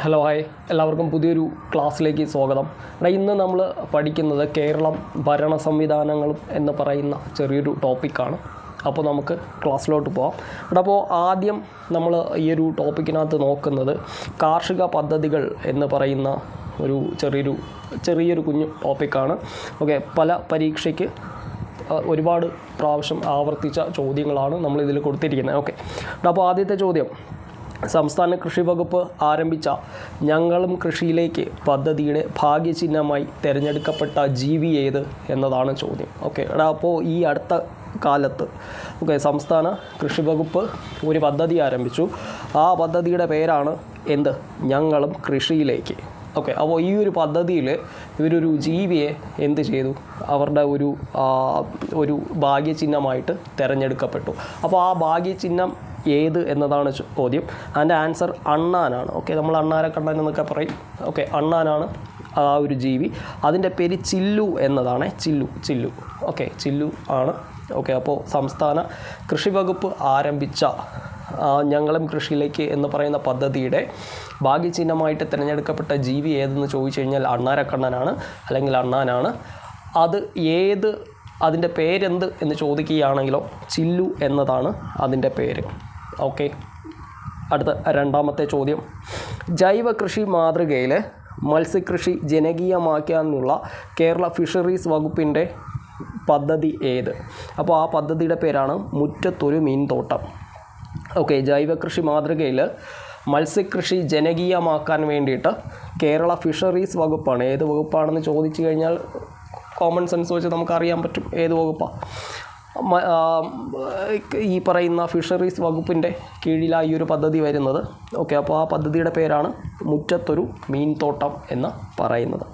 Hello hi എല്ലാവർക്കും പുതിയൊരു ക്ലാസ്സിലേക്ക് സ്വാഗതം. ഇന്ന് നമ്മൾ പഠിക്കുന്നത് കേരളം ഭരണ സംവിധാനങ്ങളും എന്ന് പറയുന്ന ചെറിയൊരു ടോപ്പിക്കാണ് അപ്പോൾ നമുക്ക് ക്ലാസ്സിലോട്ട് പോകാം ഇവിടെ അപ്പോൾ ആദ്യം നമ്മൾ ഈ ഒരു ടോപ്പിക്കിനകത്ത് നോക്കുന്നത് കാർഷിക പദ്ധതികൾ എന്ന് പറയുന്ന ഒരു ചെറിയൊരു ചെറിയൊരു കുഞ്ഞു ടോപ്പിക്കാണ് ഓക്കെ പല പരീക്ഷയ്ക്ക് ഒരുപാട് പ്രാവശ്യം ആവർത്തിച്ച ചോദ്യങ്ങളാണ് നമ്മൾ ഇതിൽ കൊടുത്തിരിക്കുന്നത് ഓക്കെ അപ്പോൾ ആദ്യത്തെ ചോദ്യം. സംസ്ഥാന കൃഷി വകുപ്പ് ആരംഭിച്ച ഞങ്ങളും കൃഷിയിലേക്ക് പദ്ധതിയുടെ ഭാഗ്യചിഹ്നമായി തിരഞ്ഞെടുക്കപ്പെട്ട ജീവി ഏത് എന്നതാണ് ചോദ്യം. ഓക്കെ എടാ അപ്പോൾ ഈ അടുത്ത കാലത്ത് ഓക്കെ സംസ്ഥാന കൃഷി വകുപ്പ് ഒരു പദ്ധതി ആരംഭിച്ചു. ആ പദ്ധതിയുടെ പേരാണ് എന്ത്? ഞങ്ങളും കൃഷിയിലേക്ക്. ഓക്കെ അപ്പോൾ ഈ ഒരു പദ്ധതിയിൽ ഇവരൊരു ജീവിയെ എന്ത് ചെയ്തു? അവരുടെ ഒരു ഒരു ഭാഗ്യചിഹ്നമായിട്ട് തിരഞ്ഞെടുക്കപ്പെട്ടു. അപ്പോൾ ആ ഭാഗ്യചിഹ്നം ഏത് എന്നതാണ് ചോദ്യം. അതിന്റെ ആൻസർ അണ്ണാനാണ്. ഓക്കെ നമ്മൾ അണ്ണാരെ കണ്ണൻ എന്നൊക്കെ പറയും. ഓക്കെ അണ്ണാനാണ് ആ ഒരു ജീവി. അതിന്റെ പേര് ചില്ലു എന്നതാണ്. ചില്ലു ചില്ലു. ഓക്കെ ചില്ലു ആണ്. ഓക്കെ അപ്പോൾ സംസ്ഥാന കൃഷി വകുപ്പ് ആരംഭിച്ച ഞങ്ങളും കൃഷിയിലേക്ക് എന്ന് പറയുന്ന പദ്ധതിയുടെ ഭാഗ്യചിഹ്നമായിട്ട് തിരഞ്ഞെടുക്കപ്പെട്ട ജീവി ഏതെന്ന് ചോദിച്ചു കഴിഞ്ഞാൽ അണ്ണാരക്കണ്ണനാണ് അല്ലെങ്കിൽ അണ്ണാനാണ്. അത് ഏത് അതിന്റെ പേരെന്ത് എന്ന് ചോദിക്കുകയാണെങ്കിലോ ചില്ലു എന്നതാണ് അതിന്റെ പേര്. ഓക്കെ. അടുത്ത രണ്ടാമത്തെ ചോദ്യം. ജൈവ കൃഷി മാതൃകയിൽ മത്സ്യകൃഷി ജനകീയമാക്കാനുള്ള കേരള ഫിഷറീസ് വകുപ്പിന്റെ പദ്ധതി ഏത്? അപ്പോൾ ആ പദ്ധതിയുടെ പേരാണ് മുറ്റത്തൊരു മീൻതോട്ടം. ഓക്കെ ജൈവ കൃഷി മാതൃകയിൽ മത്സ്യകൃഷി ജനകീയമാക്കാൻ വേണ്ടിയിട്ട് കേരള ഫിഷറീസ് വകുപ്പാണ്. ഏത് വകുപ്പാണെന്ന് ചോദിച്ചു കഴിഞ്ഞാൽ കോമൺ സെൻസ് വെച്ച് നമുക്കറിയാൻ പറ്റും. ഏത് വകുപ്പാണ് ഈ പറയുന്ന ഫിഷറീസ് വകുപ്പിന്റെ കീഴിലായി ഒരു പദ്ധതി വരുന്നത്. ഓക്കെ അപ്പോൾ ആ പദ്ധതിയുടെ പേരാണ് മുറ്റത്തൊരു മീൻതോട്ടം എന്ന് പറയുന്നത്.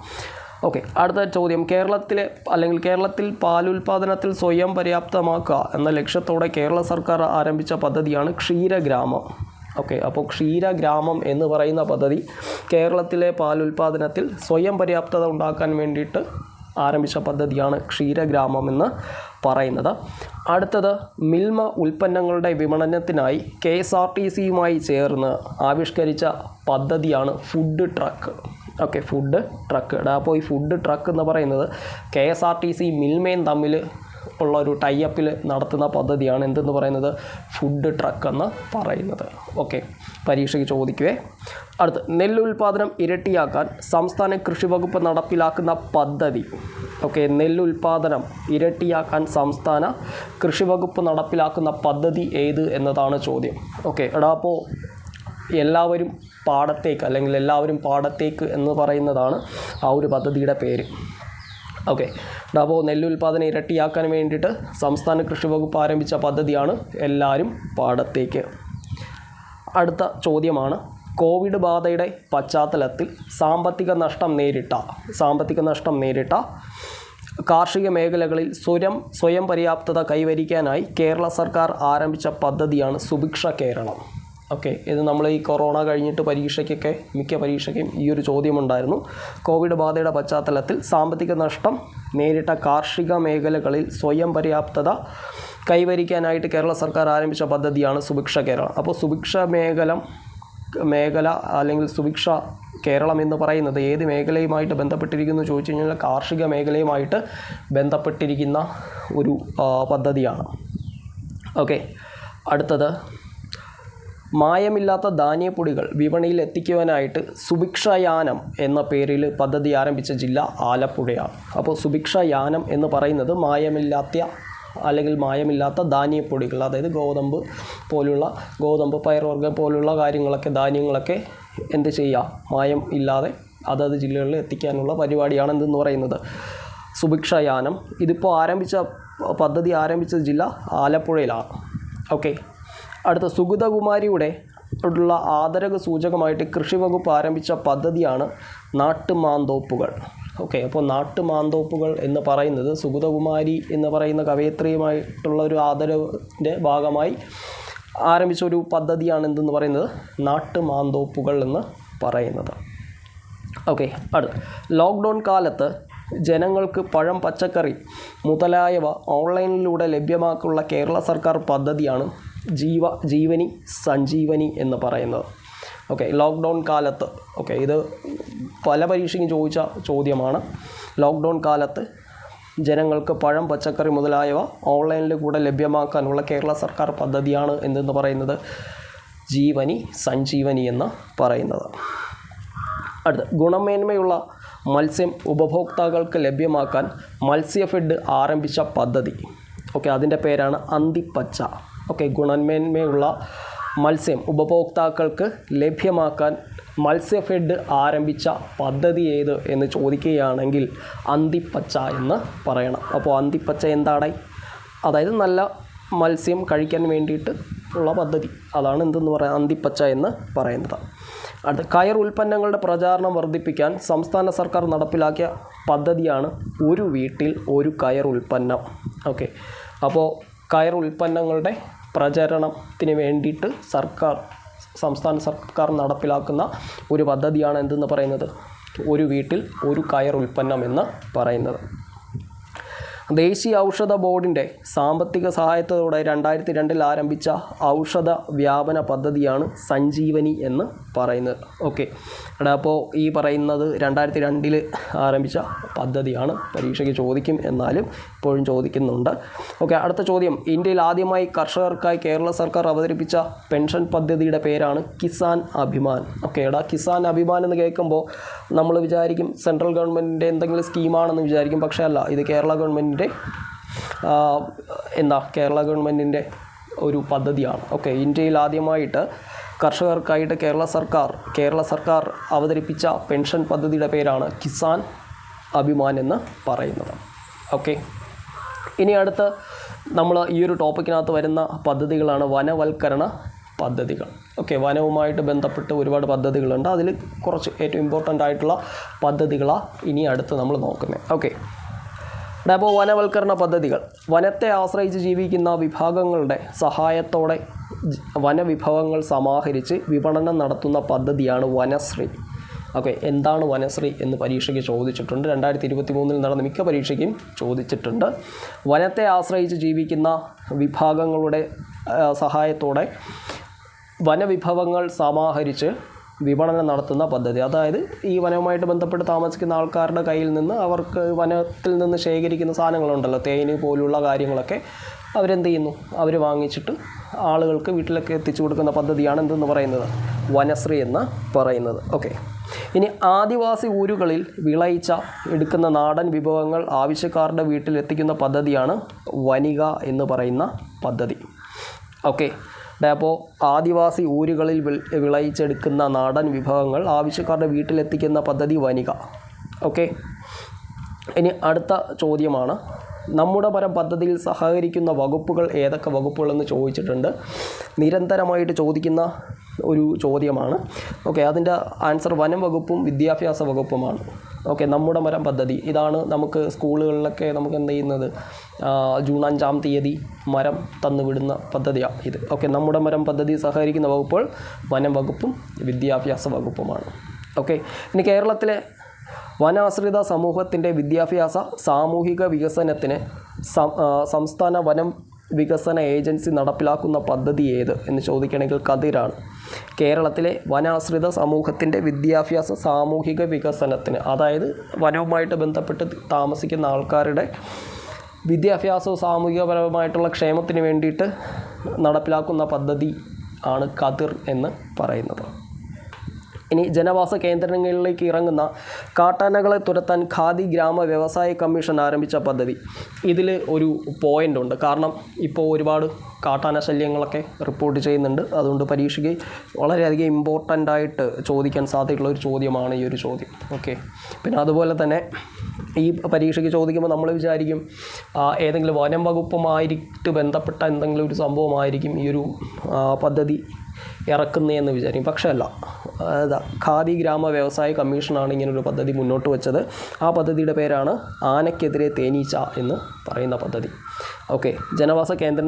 ഓക്കെ അടുത്ത ചോദ്യം. കേരളത്തിലെ അല്ലെങ്കിൽ കേരളത്തിൽ പാലുൽപാദനത്തിൽ സ്വയം പര്യാപ്തമാക്കുക എന്ന ലക്ഷ്യത്തോടെ കേരള സർക്കാർ ആരംഭിച്ച പദ്ധതിയാണ് ക്ഷീരഗ്രാമം. ഓക്കെ അപ്പോൾ ക്ഷീരഗ്രാമം എന്ന് പറയുന്ന പദ്ധതി കേരളത്തിലെ പാലുൽപാദനത്തിൽ സ്വയം പര്യാപ്തത ഉണ്ടാക്കാൻ വേണ്ടിയിട്ട് ആരംഭിച്ച പദ്ധതിയാണ് ക്ഷീരഗ്രാമം എന്ന് പറയുന്നത്. അടുത്തത് മിൽമ ഉൽപ്പന്നങ്ങളുടെ വിപണനത്തിനായി കെ എസ് ആർ ടി സിയുമായി ചേർന്ന് ആവിഷ്കരിച്ച പദ്ധതിയാണ് food truck. Okay food truck. അപ്പോൾ ഈ ഫുഡ് ട്രക്ക് എന്ന് പറയുന്നത് K S R T C മിൽമയും തമ്മിൽ ഉള്ള ഒരു ടൈ അപ്പിൽ നടത്തുന്ന പദ്ധതിയാണ് എന്തെന്ന് പറയുന്നത്? ഫുഡ് ട്രക്ക് എന്ന് പറയുന്നത്. ഓക്കെ പരീക്ഷയ്ക്ക് ചോദിക്കുവേ. അടുത്ത് നെല്ലുൽപാദനം ഇരട്ടിയാക്കാൻ സംസ്ഥാന കൃഷി വകുപ്പ് നടപ്പിലാക്കുന്ന പദ്ധതി. ഓക്കെ നെല്ലുൽപാദനം ഇരട്ടിയാക്കാൻ സംസ്ഥാന കൃഷി വകുപ്പ് നടപ്പിലാക്കുന്ന പദ്ധതി ഏത് എന്നതാണ് ചോദ്യം. ഓക്കെ എടാ അപ്പോൾ എല്ലാവരും പാടത്തേക്ക് അല്ലെങ്കിൽ എല്ലാവരും പാടത്തേക്ക് എന്ന് പറയുന്നതാണ് ആ ഒരു പദ്ധതിയുടെ പേര്. ഓക്കെ അപ്പോൾ നെല്ലുൽപാദനം ഇരട്ടിയാക്കാൻ വേണ്ടിയിട്ട് സംസ്ഥാന കൃഷി വകുപ്പ് ആരംഭിച്ച പദ്ധതിയാണ് എല്ലാവരും പാടത്തേക്ക്. അടുത്ത ചോദ്യമാണ് കോവിഡ് ബാധയുടെ പശ്ചാത്തലത്തിൽ സാമ്പത്തിക നഷ്ടം നേരിട്ട സാമ്പത്തിക നഷ്ടം നേരിട്ട കാർഷിക മേഖലകളിൽ സ്വയം സ്വയം പര്യാപ്തത കൈവരിക്കാനായി കേരള സർക്കാർ ആരംഭിച്ച പദ്ധതിയാണ് സുഭിക്ഷ കേരളം. ഓക്കെ ഇത് നമ്മൾ ഈ കൊറോണ കഴിഞ്ഞിട്ട് പരീക്ഷയ്ക്കൊക്കെ മിക്ക പരീക്ഷയ്ക്കും ഈ ഒരു ചോദ്യമുണ്ടായിരുന്നു. കോവിഡ് ബാധയുടെ പശ്ചാത്തലത്തിൽ സാമ്പത്തിക നഷ്ടം നേരിട്ട കാർഷിക മേഖലകളിൽ സ്വയം പര്യാപ്തത കൈവരിക്കാനായിട്ട് കേരള സർക്കാർ ആരംഭിച്ച പദ്ധതിയാണ് സുഭിക്ഷ കേരളം. അപ്പോൾ സുഭിക്ഷ മേഖല മേഖല അല്ലെങ്കിൽ സുഭിക്ഷ കേരളം എന്ന് പറയുന്നത് ഏത് മേഖലയുമായിട്ട് ബന്ധപ്പെട്ടിരിക്കുന്നു ചോദിച്ചു കഴിഞ്ഞാൽ കാർഷിക മേഖലയുമായിട്ട് ബന്ധപ്പെട്ടിരിക്കുന്ന ഒരു പദ്ധതിയാണ്. ഓക്കെ അടുത്തത്. മായമില്ലാത്ത ധാന്യപ്പൊടികൾ വിപണിയിൽ എത്തിക്കുവാനായിട്ട് സുഭിക്ഷയാനം എന്ന പേരിൽ പദ്ധതി ആരംഭിച്ച ജില്ല ആലപ്പുഴയാണ്. അപ്പോൾ സുഭിക്ഷയാനം എന്ന് പറയുന്നത് മായമില്ലാത്ത അല്ലെങ്കിൽ മായമില്ലാത്ത ധാന്യപ്പൊടികൾ അതായത് ഗോതമ്പ് പോലുള്ള ഗോതമ്പ് പയർവർഗം പോലുള്ള കാര്യങ്ങളൊക്കെ ധാന്യങ്ങളൊക്കെ എന്ത് ചെയ്യുക? മായം ഇല്ലാതെ അതത് ജില്ലകളിൽ എത്തിക്കാനുള്ള പരിപാടിയാണ് എന്തെന്ന് പറയുന്നത്. സുഭിക്ഷയാനം. ഇതിപ്പോൾ ആരംഭിച്ച പദ്ധതി ആരംഭിച്ച ജില്ല ആലപ്പുഴയിലാണ്. ഓക്കെ. അടുത്ത സുഗതകുമാരിയുടെ ഉള്ള ആദരക സൂചകമായിട്ട് കൃഷി വകുപ്പ് ആരംഭിച്ച പദ്ധതിയാണ് നാട്ടുമാന്തോപ്പുകൾ. ഓക്കെ അപ്പോൾ നാട്ടുമാന്തോപ്പുകൾ എന്ന് പറയുന്നത് സുഗതകുമാരി എന്ന് പറയുന്ന കവയത്രിയുമായിട്ടുള്ള ഒരു ആദരവിന്റെ ഭാഗമായി ആരംഭിച്ച ഒരു പദ്ധതിയാണ് എന്തെന്ന് പറയുന്നത്? നാട്ടുമാന്തോപ്പുകൾ എന്ന് പറയുന്നത്. ഓക്കെ അടുത്ത. ലോക്ക്ഡൗൺ കാലത്ത് ജനങ്ങൾക്ക് പഴം പച്ചക്കറി മുതലായവ ഓൺലൈനിലൂടെ ലഭ്യമാക്കുള്ള കേരള സർക്കാർ പദ്ധതിയാണ് ജീവ ജീവനി സഞ്ജീവനി എന്ന് പറയുന്നത്. ഓക്കെ ലോക്ക്ഡൗൺ കാലത്ത് ഓക്കെ ഇത് പല പരീക്ഷയ്ക്കും ചോദിച്ച ചോദ്യമാണ്. ലോക്ക്ഡൗൺ കാലത്ത് ജനങ്ങൾക്ക് പഴം പച്ചക്കറി മുതലായവ ഓൺലൈനിൽ കൂടെ ലഭ്യമാക്കാനുള്ള കേരള സർക്കാർ പദ്ധതിയാണ് എന്തെന്ന് പറയുന്നത്? ജീവനി സഞ്ജീവനി എന്ന് പറയുന്നത്. അടുത്ത ഗുണമേന്മയുള്ള മത്സ്യം ഉപഭോക്താക്കൾക്ക് ലഭ്യമാക്കാൻ മത്സ്യഫെഡ് ആരംഭിച്ച പദ്ധതി. ഓക്കെ അതിന്റെ പേരാണ് അന്തിപ്പച്ച. ഓക്കെ ഗുണമേന്മയുള്ള മത്സ്യം ഉപഭോക്താക്കൾക്ക് ലഭ്യമാക്കാൻ മത്സ്യഫെഡ് ആരംഭിച്ച പദ്ധതി ഏത് എന്ന് ചോദിക്കുകയാണെങ്കിൽ അന്തിപ്പച്ച എന്ന് പറയണം. അപ്പോൾ അന്തിപ്പച്ച എന്താണ് അതായത് നല്ല മത്സ്യം കഴിക്കാൻ വേണ്ടിയിട്ട് ഉള്ള പദ്ധതി. അതാണ് എന്തെന്ന് പറയുക അന്തിപ്പച്ച എന്ന് പറയുന്നത്. അടുത്ത കയർ ഉൽപ്പന്നങ്ങളുടെ പ്രചാരണം വർദ്ധിപ്പിക്കാൻ സംസ്ഥാന സർക്കാർ നടപ്പിലാക്കിയ പദ്ധതിയാണ് ഒരു വീട്ടിൽ ഒരു കയർ ഉൽപ്പന്നം. ഓക്കെ. അപ്പോൾ കയർ ഉൽപ്പന്നങ്ങളുടെ പ്രചരണത്തിന് വേണ്ടിയിട്ട് സർക്കാർ സംസ്ഥാന സർക്കാർ നടപ്പിലാക്കുന്ന ഒരു പദ്ധതിയാണ് എന്തെന്ന് പറയുന്നത്? ഒരു വീട്ടിൽ ഒരു കയർ ഉൽപ്പന്നം എന്ന് പറയുന്നത്. ദേശീയ ഔഷധ ബോർഡിന്റെ സാമ്പത്തിക സഹായത്തോടെ രണ്ടായിരത്തി രണ്ടിൽ ആരംഭിച്ച ഔഷധ വ്യാപന പദ്ധതിയാണ് സഞ്ജീവനി എന്ന് പറയുന്നത്. ഓക്കെ. എടാ അപ്പോൾ ഈ പറയുന്നത് രണ്ടായിരത്തി രണ്ടിൽ ആരംഭിച്ച പദ്ധതിയാണ്. പരീക്ഷയ്ക്ക് ചോദിക്കും എന്നാലും ഇപ്പോഴും ചോദിക്കുന്നുണ്ട്. ഓക്കെ അടുത്ത ചോദ്യം. ഇന്ത്യയിൽ ആദ്യമായി കർഷകർക്കായി കേരള സർക്കാർ അവതരിപ്പിച്ച പെൻഷൻ പദ്ധതിയുടെ പേരാണ് കിസാൻ അഭിമാൻ. ഓക്കെ എടാ കിസാൻ അഭിമാൻ എന്ന് കേൾക്കുമ്പോൾ നമ്മൾ വിചാരിക്കും സെൻട്രൽ ഗവൺമെന്റിന്റെ എന്തെങ്കിലും സ്കീമാണെന്ന് വിചാരിക്കും. പക്ഷേ അല്ല ഇത് കേരള ഗവൺമെന്റിന്റെ എന്താ കേരള ഗവൺമെന്റിന്റെ ഒരു പദ്ധതിയാണ്. ഓക്കെ ഇന്ത്യയിൽ ആദ്യമായിട്ട് കർഷകർക്കായിട്ട് കേരള സർക്കാർ കേരള സർക്കാർ അവതരിപ്പിച്ച പെൻഷൻ പദ്ധതിയുടെ പേരാണ് കിസാൻ അഭിമാൻ എന്ന് പറയുന്നത്. ഓക്കെ ഇനി അടുത്ത് നമ്മൾ ഈ ഒരു ടോപ്പിക്കിനകത്ത് വരുന്ന പദ്ധതികളാണ് വനവൽക്കരണ പദ്ധതികൾ. ഓക്കെ വനവുമായിട്ട് ബന്ധപ്പെട്ട് ഒരുപാട് പദ്ധതികളുണ്ട്. അതിൽ കുറച്ച് ഏറ്റവും ഇമ്പോർട്ടന്റ് ആയിട്ടുള്ള പദ്ധതികളാണ് ഇനി അടുത്ത് നമ്മൾ നോക്കുന്നത്. ഓക്കെ അപ്പോൾ വനവൽക്കരണ പദ്ധതികൾ. വനത്തെ ആശ്രയിച്ച് ജീവിക്കുന്ന വിഭാഗങ്ങളുടെ സഹായത്തോടെ വനവിഭവങ്ങൾ സമാഹരിച്ച് വിപണനം നടത്തുന്ന പദ്ധതിയാണ് വനശ്രീ. ഓക്കെ എന്താണ് വനശ്രീ എന്ന് പരീക്ഷയ്ക്ക് ചോദിച്ചിട്ടുണ്ട്. രണ്ടായിരത്തി ഇരുപത്തി മൂന്നിൽ നടന്ന മിക്ക പരീക്ഷയ്ക്കും ചോദിച്ചിട്ടുണ്ട്. വനത്തെ ആശ്രയിച്ച് ജീവിക്കുന്ന വിഭാഗങ്ങളുടെ സഹായത്തോടെ വനവിഭവങ്ങൾ സമാഹരിച്ച് വിപണനം നടത്തുന്ന പദ്ധതി. അതായത് ഈ വനവുമായിട്ട് ബന്ധപ്പെട്ട് താമസിക്കുന്ന ആൾക്കാരുടെ കയ്യിൽ നിന്ന് അവർക്ക് വനത്തിൽ നിന്ന് ശേഖരിക്കുന്ന സാധനങ്ങളുണ്ടല്ലോ തേന് പോലുള്ള കാര്യങ്ങളൊക്കെ അവരെന്ത് ചെയ്യുന്നു? അവർ വാങ്ങിച്ചിട്ട് ആളുകൾക്ക് വീട്ടിലൊക്കെ എത്തിച്ചു കൊടുക്കുന്ന പദ്ധതിയാണ് എന്തെന്ന് പറയുന്നത്? വനശ്രീ എന്ന് പറയുന്നത്. ഓക്കെ. ഇനി ആദിവാസി ഊരുകളിൽ വിളയിച്ച എടുക്കുന്ന നാടൻ വിഭവങ്ങൾ ആവശ്യക്കാരുടെ വീട്ടിൽ എത്തിക്കുന്ന പദ്ധതിയാണ് വനിക എന്ന് പറയുന്ന പദ്ധതി. ഓക്കെ. അപ്പോൾ ആദിവാസി ഊരുകളിൽ വിളയിച്ചെടുക്കുന്ന നാടൻ വിഭവങ്ങൾ ആവശ്യക്കാരുടെ വീട്ടിലെത്തിക്കുന്ന പദ്ധതി വനിക. ഓക്കെ. ഇനി അടുത്ത ചോദ്യമാണ് നമ്മുടെ പരം പദ്ധതിയിൽ സഹകരിക്കുന്ന വകുപ്പുകൾ ഏതൊക്കെ വകുപ്പുകളെന്ന് ചോദിച്ചിട്ടുണ്ട്. നിരന്തരമായിട്ട് ചോദിക്കുന്ന ഒരു ചോദ്യമാണ്. ഓക്കെ അതിന്റെ ആൻസർ വനം വകുപ്പും വിദ്യാഭ്യാസ വകുപ്പുമാണ്. ഓക്കെ നമ്മുടെ മരം പദ്ധതി. ഇതാണ് നമുക്ക് സ്കൂളുകളിലൊക്കെ നമുക്ക് എന്ത് ചെയ്യുന്നത്? ജൂൺ അഞ്ചാം തീയതി മരം തന്നുവിടുന്ന പദ്ധതിയാണ് ഇത്. ഓക്കെ നമ്മുടെ മരം പദ്ധതി സഹകരിക്കുന്ന വകുപ്പുകൾ വനം വകുപ്പും വിദ്യാഭ്യാസ വകുപ്പുമാണ്. ഓക്കെ ഇനി കേരളത്തിലെ വനാശ്രിത സമൂഹത്തിന്റെ വിദ്യാഭ്യാസ സാമൂഹിക വികസനത്തിന് സംസ്ഥാന വനം വികസന ഏജൻസി നടപ്പിലാക്കുന്ന പദ്ധതി ഏത് എന്ന് ചോദിക്കണമെങ്കിൽ കതിരാണ് കേരളത്തിലെ വനാശ്രിത സമൂഹത്തിന്റെ വിദ്യാഭ്യാസ സാമൂഹിക വികസനത്തിന് അതായത് വനവുമായിട്ട് ബന്ധപ്പെട്ട് താമസിക്കുന്ന ആൾക്കാരുടെ വിദ്യാഭ്യാസവും സാമൂഹികപരമായിട്ടുള്ള ക്ഷേമത്തിന് വേണ്ടിയിട്ട് നടപ്പിലാക്കുന്ന പദ്ധതി ആണ് കതിർ എന്ന് പറയുന്നത്. ഇനി ജനവാസ കേന്ദ്രങ്ങളിലേക്ക് ഇറങ്ങുന്ന കാട്ടാനകളെ തുരത്താൻ ഖാദി ഗ്രാമ വ്യവസായ കമ്മീഷൻ ആരംഭിച്ച പദ്ധതി. ഇതിൽ ഒരു പോയിന്റ് ഉണ്ട്. കാരണം ഇപ്പോൾ ഒരുപാട് കാട്ടാന ശല്യങ്ങളൊക്കെ റിപ്പോർട്ട് ചെയ്യുന്നുണ്ട്. അതുകൊണ്ട് പരീക്ഷയ്ക്ക് വളരെയധികം ഇമ്പോർട്ടന്റ് ആയിട്ട് ചോദിക്കാൻ സാധ്യതയുള്ള ഒരു ചോദ്യമാണ് ഈ ഒരു ചോദ്യം. ഓക്കെ പിന്നെ അതുപോലെ തന്നെ ഈ പരീക്ഷയ്ക്ക് ചോദിക്കുമ്പോൾ നമ്മൾ വിചാരിക്കും ഏതെങ്കിലും വനം വകുപ്പുമായിട്ട് ബന്ധപ്പെട്ട എന്തെങ്കിലും ഒരു സംഭവമായിരിക്കും ഈ ഒരു പദ്ധതി ഇറക്കുന്നതെന്ന് വിചാരിക്കും. പക്ഷേ അല്ല അതാ ഖാദി ഗ്രാമ വ്യവസായ കമ്മീഷനാണ് ഇങ്ങനൊരു പദ്ധതി മുന്നോട്ട് വെച്ചത്. ആ പദ്ധതിയുടെ പേരാണ് ആനയ്ക്കെതിരെ തേനീച്ച എന്ന് പറയുന്ന പദ്ധതി. ഓക്കെ ജനവാസ കേന്ദ്ര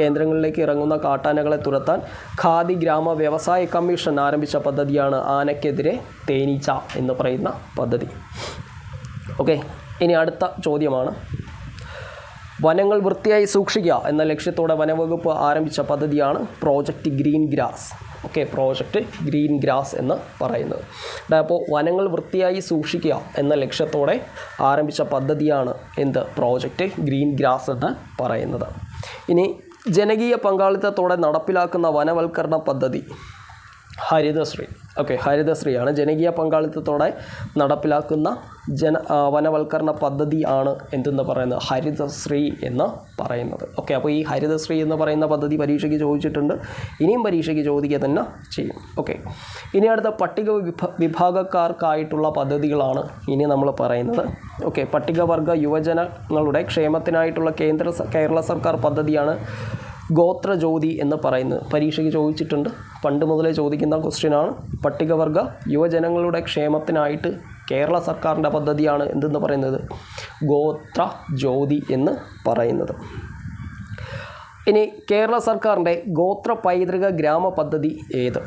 കേന്ദ്രങ്ങളിലേക്ക് ഇറങ്ങുന്ന കാട്ടാനകളെ തുരത്താൻ ഖാദി ഗ്രാമ വ്യവസായ കമ്മീഷൻ ആരംഭിച്ച പദ്ധതിയാണ് ആനയ്ക്കെതിരെ തേനീച്ച എന്ന് പറയുന്ന പദ്ധതി. ഓക്കെ ഇനി അടുത്ത ചോദ്യമാണ്. വനങ്ങൾ വൃത്തിയായി സൂക്ഷിക്കുക എന്ന ലക്ഷ്യത്തോടെ വനവകുപ്പ് ആരംഭിച്ച പദ്ധതിയാണ് project green grass okay project green grass എന്ന് പറയുന്നത്. അപ്പോൾ വനങ്ങൾ വൃത്തിയായി സൂക്ഷിക്കുക എന്ന ലക്ഷ്യത്തോടെ ആരംഭിച്ച പദ്ധതിയാണ് എന്ത്? പ്രോജക്റ്റ് ഗ്രീൻ ഗ്രാസ് എന്ന് പറയുന്നത്. ഇനി ജനകീയ പങ്കാളിത്തത്തോടെ നടപ്പിലാക്കുന്ന വനവൽക്കരണ പദ്ധതി. ഹരിതശ്രീ. ഓക്കെ ഹരിതശ്രീയാണ്. ജനകീയ പങ്കാളിത്തത്തോടെ നടപ്പിലാക്കുന്ന ജന വനവൽക്കരണ പദ്ധതി ആണ് എന്തെന്ന് പറയുന്നത്? ഹരിതശ്രീ എന്ന് പറയുന്നത്. ഓക്കെ അപ്പോൾ ഈ ഹരിതശ്രീ എന്ന് പറയുന്ന പദ്ധതി പരീക്ഷയ്ക്ക് ചോദിച്ചിട്ടുണ്ട്. ഇനിയും പരീക്ഷയ്ക്ക് ചോദിക്കുക തന്നെ ചെയ്യും. ഓക്കെ ഇനി അടുത്ത പട്ടിക വിഭ വിഭാഗക്കാർക്കായിട്ടുള്ള പദ്ധതികളാണ് ഇനി നമ്മൾ പറയുന്നത്. ഓക്കെ പട്ടികവർഗ യുവജനങ്ങളുടെ ക്ഷേമത്തിനായിട്ടുള്ള കേന്ദ്ര കേരള സർക്കാർ പദ്ധതിയാണ് ഗോത്രജ്യോതി എന്ന് പറയുന്നത് പരീക്ഷയ്ക്ക് ചോദിച്ചിട്ടുണ്ട്. പണ്ട് മുതലേ ചോദിക്കുന്ന ക്വസ്റ്റ്യനാണ്. പട്ടികവർഗ യുവജനങ്ങളുടെ ക്ഷേമത്തിനായിട്ട് കേരള സർക്കാരിന്റെ പദ്ധതിയാണ് എന്തെന്ന് പറയുന്നത്? ഗോത്ര ജ്യോതി എന്ന് പറയുന്നത്. ഇനി കേരള സർക്കാരിന്റെ ഗോത്ര പൈതൃക ഗ്രാമ പദ്ധതി ഏത്?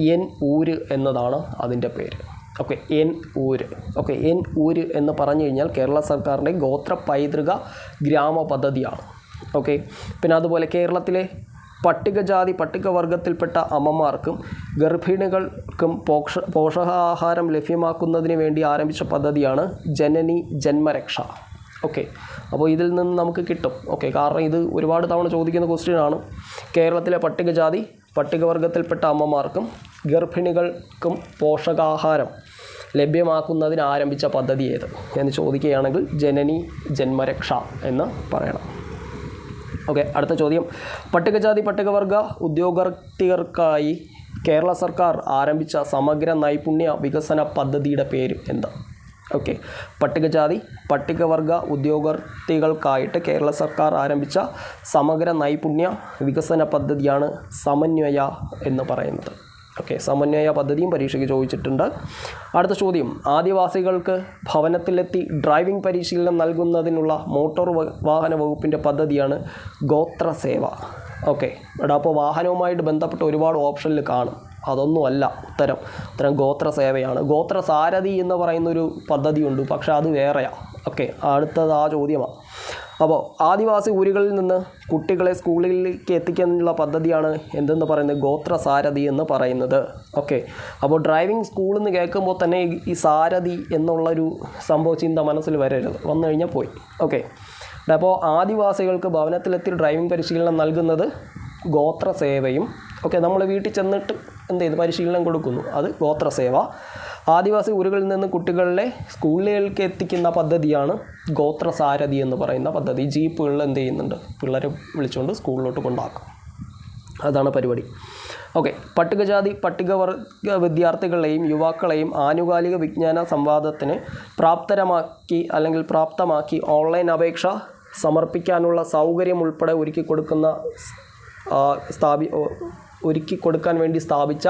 എൻ ഊര് എന്നതാണ് അതിന്റെ പേര്. ഓക്കെ എൻ ഊര്. ഓക്കെ എൻ ഊര് എന്ന് പറഞ്ഞു കഴിഞ്ഞാൽ കേരള സർക്കാരിന്റെ ഗോത്ര പൈതൃക ഗ്രാമ പദ്ധതിയാണ്. ഓക്കെ പിന്നെ അതുപോലെ കേരളത്തിലെ പട്ടികജാതി പട്ടികവർഗത്തിൽപ്പെട്ട അമ്മമാർക്കും ഗർഭിണികൾക്കും പോഷ പോഷകാഹാരം ലഭ്യമാക്കുന്നതിന് വേണ്ടി ആരംഭിച്ച പദ്ധതിയാണ് ജനനി ജന്മരക്ഷ. ഓക്കെ അപ്പോൾ ഇതിൽ നിന്ന് നമുക്ക് കിട്ടും. ഓക്കെ കാരണം ഇത് ഒരുപാട് തവണ ചോദിക്കുന്ന ക്വസ്റ്റ്യൻ ആണ്. കേരളത്തിലെ പട്ടികജാതി പട്ടികവർഗത്തിൽപ്പെട്ട അമ്മമാർക്കും ഗർഭിണികൾക്കും പോഷകാഹാരം ലഭ്യമാക്കുന്നതിന് ആരംഭിച്ച പദ്ധതി ഏത്? എന്ന് ചോദിക്കുകയാണെങ്കിൽ ജനനി ജന്മരക്ഷ എന്ന് പറയണം. ഓക്കെ അടുത്ത ചോദ്യം. പട്ടികജാതി പട്ടികവർഗ ഉദ്യോഗാർത്ഥികർക്കായി കേരള സർക്കാർ ആരംഭിച്ച സമഗ്ര നൈപുണ്യ വികസന പദ്ധതിയുടെ പേര് എന്താ? ഓക്കെ പട്ടികജാതി പട്ടികവർഗ ഉദ്യോഗാർത്ഥികൾക്കായിട്ട് കേരള സർക്കാർ ആരംഭിച്ച സമഗ്ര നൈപുണ്യ വികസന പദ്ധതിയാണ് സമന്വയ എന്ന് പറയുന്നത്. ഓക്കെ സമന്വയ പദ്ധതിയും പരീക്ഷയ്ക്ക് ചോദിച്ചിട്ടുണ്ട്. അടുത്ത ചോദ്യം. ആദിവാസികൾക്ക് ഭവനത്തിലെത്തി ഡ്രൈവിംഗ് പരിശീലനം നൽകുന്നതിനുള്ള മോട്ടോർ വാഹന വകുപ്പിന്റെ പദ്ധതിയാണ് ഗോത്രസേവ. ഓക്കെ എടാ അപ്പോൾ വാഹനവുമായിട്ട് ബന്ധപ്പെട്ട ഒരുപാട് ഓപ്ഷനിൽ കാണും. അതൊന്നുമല്ല ഉത്തരം. ഉത്തരം ഗോത്രസേവയാണ്. ഗോത്രസാരഥി എന്ന് പറയുന്നൊരു പദ്ധതിയുണ്ട് പക്ഷേ അത് വേറെയാണ് ഓക്കെ അടുത്തത് ആ ചോദ്യമാണ് അപ്പോൾ ആദിവാസി ഊരുകളിൽ നിന്ന് കുട്ടികളെ സ്കൂളിലേക്ക് എത്തിക്കാനുള്ള പദ്ധതിയാണ് എന്തെന്ന് പറയുന്നത് ഗോത്ര സാരഥി എന്ന് പറയുന്നത്. ഓക്കെ. അപ്പോൾ ഡ്രൈവിംഗ് സ്കൂളിൽ നിന്ന് കേൾക്കുമ്പോൾ തന്നെ ഈ- ഈ സാരഥി എന്നുള്ളൊരു സംഭവ ചിന്ത മനസ്സിൽ വരരുത്. വന്നു കഴിഞ്ഞാൽ പോയി. ഓക്കെ. അപ്പോൾ ആദിവാസികൾക്ക് ഭവനത്തിലെത്തി ഡ്രൈവിംഗ് പരിശീലനം നൽകുന്നത് ഗോത്ര സേവയും ഓക്കെ. നമ്മൾ വീട്ടിൽ ചെന്നിട്ട് എന്ത് ചെയ്തു? പരിശീലനം കൊടുക്കുന്നു. അത് ഗോത്രസേവ. ആദിവാസി ഊരുകളിൽ നിന്ന് കുട്ടികളെ സ്കൂളുകളിലേക്ക് എത്തിക്കുന്ന പദ്ധതിയാണ് ഗോത്രസാരഥി എന്ന് പറയുന്ന പദ്ധതി. ജീപ്പുകളിൽ എന്ത് ചെയ്യുന്നുണ്ട്? പിള്ളേരെ വിളിച്ചുകൊണ്ട് സ്കൂളിലോട്ട് കൊണ്ടാക്കും. അതാണ് പരിപാടി. ഓക്കെ. പട്ടികജാതി പട്ടികവർഗ വിദ്യാർത്ഥികളെയും യുവാക്കളെയും ആനുകാലിക വിജ്ഞാന സംവാദത്തിന് പ്രാപ്തരമാക്കി അല്ലെങ്കിൽ പ്രാപ്തമാക്കി ഓൺലൈൻ അപേക്ഷ സമർപ്പിക്കാനുള്ള സൗകര്യം ഉൾപ്പെടെ ഒരുക്കി കൊടുക്കുന്ന സ്ഥാപി ഒരുക്കി കൊടുക്കാൻ വേണ്ടി സ്ഥാപിച്ച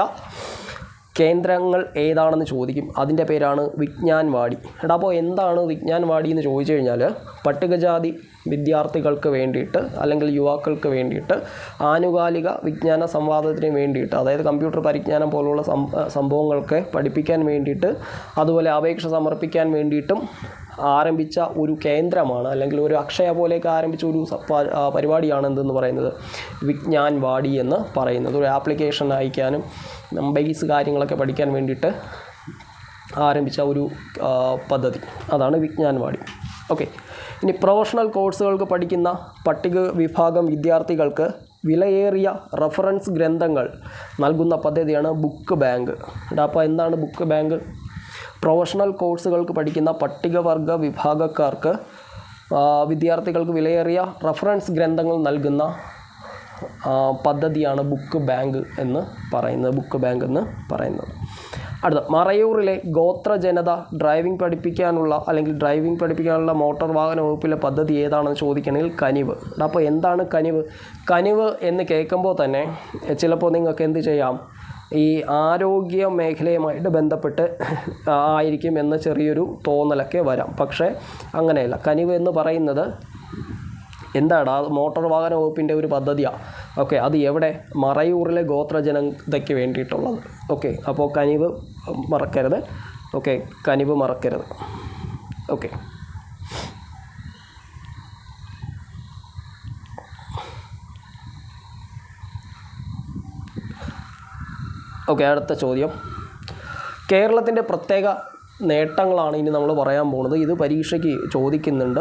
കേന്ദ്രങ്ങൾ ഏതാണെന്ന് ചോദിക്കും. അതിന്റെ പേരാണ് വിജ്ഞാൻവാടി. എടാ അപ്പോൾ എന്താണ് വിജ്ഞാൻവാടി എന്ന് ചോദിച്ചു കഴിഞ്ഞാൽ പട്ടികജാതി വിദ്യാർത്ഥികൾക്ക് വേണ്ടിയിട്ട് അല്ലെങ്കിൽ യുവാക്കൾക്ക് വേണ്ടിയിട്ട് ആനുകാലിക വിജ്ഞാന സംവാദത്തിന് വേണ്ടിയിട്ട് അതായത് കമ്പ്യൂട്ടർ പരിജ്ഞാനം പോലുള്ള സംഭവങ്ങൾക്ക് പഠിപ്പിക്കാൻ വേണ്ടിയിട്ട് അതുപോലെ അപേക്ഷ സമർപ്പിക്കാൻ വേണ്ടിയിട്ടും ആരംഭിച്ച ഒരു കേന്ദ്രമാണ് അല്ലെങ്കിൽ ഒരു അക്ഷയ പോലെയൊക്കെ ആരംഭിച്ച ഒരു പരിപാടിയാണ് എന്തെന്ന് പറയുന്നത് വിജ്ഞാൻ വാടി എന്ന് പറയുന്നത്. ഒരു ആപ്ലിക്കേഷൻ അയക്കാനും ബേസ് കാര്യങ്ങളൊക്കെ പഠിക്കാൻ വേണ്ടിയിട്ട് ആരംഭിച്ച ഒരു പദ്ധതി. അതാണ് വിജ്ഞാൻവാടി. ഓക്കെ ഇനി പ്രൊഫഷണൽ കോഴ്സുകൾക്ക് പഠിക്കുന്ന പട്ടിക വിഭാഗം വിദ്യാർത്ഥികൾക്ക് വിലയേറിയ റഫറൻസ് ഗ്രന്ഥങ്ങൾ നൽകുന്ന പദ്ധതിയാണ് ബുക്ക് ബാങ്ക് അപ്പോൾ എന്താണ് ബുക്ക് ബാങ്ക് പ്രൊഫഷണൽ കോഴ്സുകൾക്ക് പഠിക്കുന്ന പട്ടികവർഗ വിഭാഗക്കാർക്ക് വിദ്യാർത്ഥികൾക്ക് വിലയേറിയ റഫറൻസ് ഗ്രന്ഥങ്ങൾ നൽകുന്ന പദ്ധതിയാണ് ബുക്ക് ബാങ്ക് എന്ന് പറയുന്നത് ബുക്ക് ബാങ്ക് എന്ന് പറയുന്നത്. അടുത്ത മറയൂറിലെ ഗോത്ര ജനത ഡ്രൈവിംഗ് പഠിപ്പിക്കാനുള്ള അല്ലെങ്കിൽ ഡ്രൈവിംഗ് പഠിപ്പിക്കാനുള്ള മോട്ടോർ വാഹന വകുപ്പിലെ പദ്ധതി ഏതാണെന്ന് ചോദിക്കണമെങ്കിൽ കനിവ്. അപ്പോൾ എന്താണ് കനിവ്? കനിവ് എന്ന് കേൾക്കുമ്പോൾ തന്നെ ചിലപ്പോൾ നിങ്ങൾക്ക് എന്ത് ചെയ്യാം? ഈ ആരോഗ്യ മേഖലയുമായിട്ട് ബന്ധപ്പെട്ട് ആയിരിക്കും എന്ന ചെറിയൊരു തോന്നലൊക്കെ വരാം. പക്ഷേ അങ്ങനെയല്ല. കനിവ് എന്ന് പറയുന്നത് എന്താടാ? ആ മോട്ടോർ വാഹന വകുപ്പിന്റെ ഒരു പദ്ധതിയാണ് ഓക്കെ അത് എവിടെ? മറയൂറിലെ ഗോത്ര ജനതയ്ക്ക് വേണ്ടിയിട്ടുള്ളത്. ഓക്കെ അപ്പോൾ കനിവ് മറക്കരുത്. ഓക്കെ കനിവ് മറക്കരുത്. ഓക്കെ. ഓക്കെ അടുത്ത ചോദ്യം. കേരളത്തിന്റെ പ്രത്യേക നേട്ടങ്ങളാണ് ഇനി നമ്മൾ പറയാൻ പോകുന്നത്. ഇത് പരീക്ഷയ്ക്ക് ചോദിക്കുന്നുണ്ട്.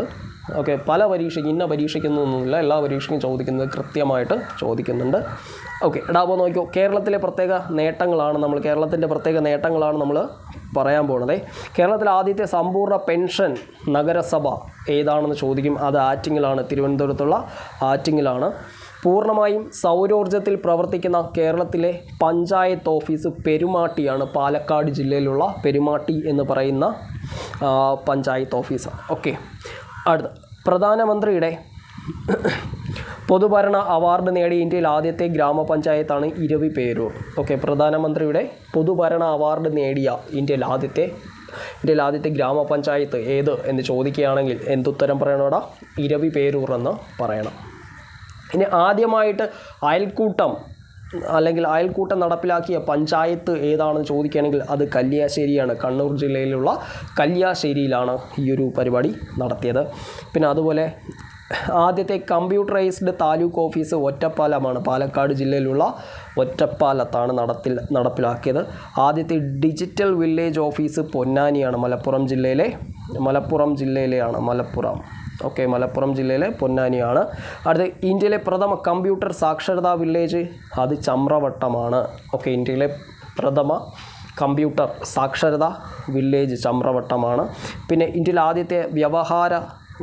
ഓക്കെ പല പരീക്ഷയ്ക്ക് ഇന്ന പരീക്ഷയ്ക്കുന്നൊന്നുമില്ല എല്ലാ പരീക്ഷയ്ക്കും ചോദിക്കുന്നത് കൃത്യമായിട്ട് ചോദിക്കുന്നുണ്ട്. ഓക്കെ എടാ അപ്പോൾ നോക്കിയോ കേരളത്തിലെ പ്രത്യേക നേട്ടങ്ങളാണ് നമ്മൾ കേരളത്തിന്റെ പ്രത്യേക നേട്ടങ്ങളാണ് നമ്മൾ പറയാൻ പോകുന്നത് കേരളത്തിൽ ആദ്യത്തെ സമ്പൂർണ പെൻഷൻ നഗരസഭ ഏതാണെന്ന് ചോദിക്കും. അത് ആറ്റിങ്ങിലാണ് തിരുവനന്തപുരത്തുള്ള ആറ്റിങ്ങിലാണ്. പൂർണമായും സൗരോർജത്തിൽ പ്രവർത്തിക്കുന്ന കേരളത്തിലെ പഞ്ചായത്ത് ഓഫീസ് പെരുമാട്ടിയാണ് പാലക്കാട് ജില്ലയിലുള്ള പെരുമാട്ടി എന്ന് പറയുന്ന പഞ്ചായത്ത് ഓഫീസ് ഓക്കെ. അടുത്ത. പ്രധാനമന്ത്രിയുടെ പൊതുഭരണ അവാർഡ് നേടിയ ഇന്ത്യയിൽ ആദ്യത്തെ ഗ്രാമപഞ്ചായത്താണ് ഇരവി പേരൂർ. ഓക്കെ പ്രധാനമന്ത്രിയുടെ പൊതുഭരണ അവാർഡ് നേടിയ ഇന്ത്യയിൽ ആദ്യത്തെ ഇന്ത്യയിൽ ആദ്യത്തെ ഗ്രാമപഞ്ചായത്ത് ഏത് എന്ന് ചോദിക്കുകയാണെങ്കിൽ എന്തുത്തരം പറയണോടാ? ഇരവി പേരൂർ എന്ന് പറയണം. ഇനി ആദ്യമായിട്ട് അയൽക്കൂട്ടം അല്ലെങ്കിൽ അയൽക്കൂട്ടം നടപ്പിലാക്കിയ പഞ്ചായത്ത് ഏതാണെന്ന് ചോദിക്കുകയാണെങ്കിൽ അത് കല്യാശ്ശേരിയാണ്. കണ്ണൂർ ജില്ലയിലുള്ള കല്യാശ്ശേരിയിലാണ് ഈ ഒരു പരിപാടി നടത്തിയത്. പിന്നെ അതുപോലെ ആദ്യത്തെ കമ്പ്യൂട്ടറൈസ്ഡ് താലൂക്ക് ഓഫീസ് ഒറ്റപ്പാലമാണ്. പാലക്കാട് ജില്ലയിലുള്ള ഒറ്റപ്പാലത്താണ് നടത്തിൽ നടപ്പിലാക്കിയത്. ആദ്യത്തെ ഡിജിറ്റൽ വില്ലേജ് ഓഫീസ് പൊന്നാനിയാണ്. മലപ്പുറം ജില്ലയിലെ മലപ്പുറം ജില്ലയിലെയാണ് മലപ്പുറം. ഓക്കെ മലപ്പുറം ജില്ലയിലെ പൊന്നാനിയാണ്. അടുത്ത ഇന്ത്യയിലെ പ്രഥമ കമ്പ്യൂട്ടർ സാക്ഷരതാ വില്ലേജ് അത് ചമ്രവട്ടമാണ്. ഓക്കെ ഇന്ത്യയിലെ പ്രഥമ കമ്പ്യൂട്ടർ സാക്ഷരതാ വില്ലേജ് ചമ്രവട്ടമാണ്. പിന്നെ ഇന്ത്യയിലെ ആദ്യത്തെ വ്യവഹാര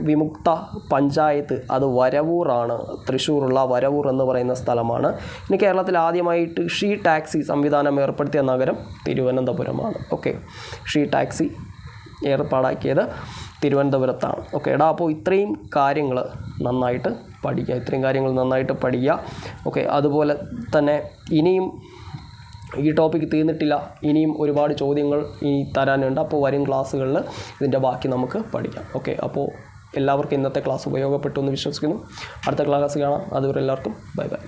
വിമുക്ത പഞ്ചായത്ത് അത് വരവൂറാണ്. തൃശ്ശൂറുള്ള വരവൂർ എന്ന് പറയുന്ന സ്ഥലമാണ്. ഇനി കേരളത്തിൽ ആദ്യമായിട്ട് ഷീ ടാക്സി സംവിധാനം ഏർപ്പെടുത്തിയ നഗരം തിരുവനന്തപുരമാണ്. ഓക്കെ ഷീ ടാക്സി ഏർപ്പാടാക്കിയത്. തിരുവനന്തപുരത്താണ്. ഓക്കെ എടാ അപ്പോൾ ഇത്രയും കാര്യങ്ങൾ നന്നായിട്ട് പഠിക്കുക ഇത്രയും കാര്യങ്ങൾ നന്നായിട്ട് പഠിക്കുക ഓക്കെ അതുപോലെ തന്നെ ഇനിയും ഈ ടോപ്പിക്ക് തീർന്നിട്ടില്ല. ഇനിയും ഒരുപാട് ചോദ്യങ്ങൾ ഇനി തരാനുണ്ട്. അപ്പോൾ വരും ക്ലാസ്സുകളിൽ ഇതിന്റെ ബാക്കി നമുക്ക് പഠിക്കാം. ഓക്കെ അപ്പോൾ എല്ലാവർക്കും ഇന്നത്തെ ക്ലാസ് ഉപയോഗപ്പെട്ടു എന്ന് വിശ്വസിക്കുന്നു. അടുത്ത ക്ലാസ് കാണാം. അതുവരെ എല്ലാവർക്കും ബൈ ബൈ.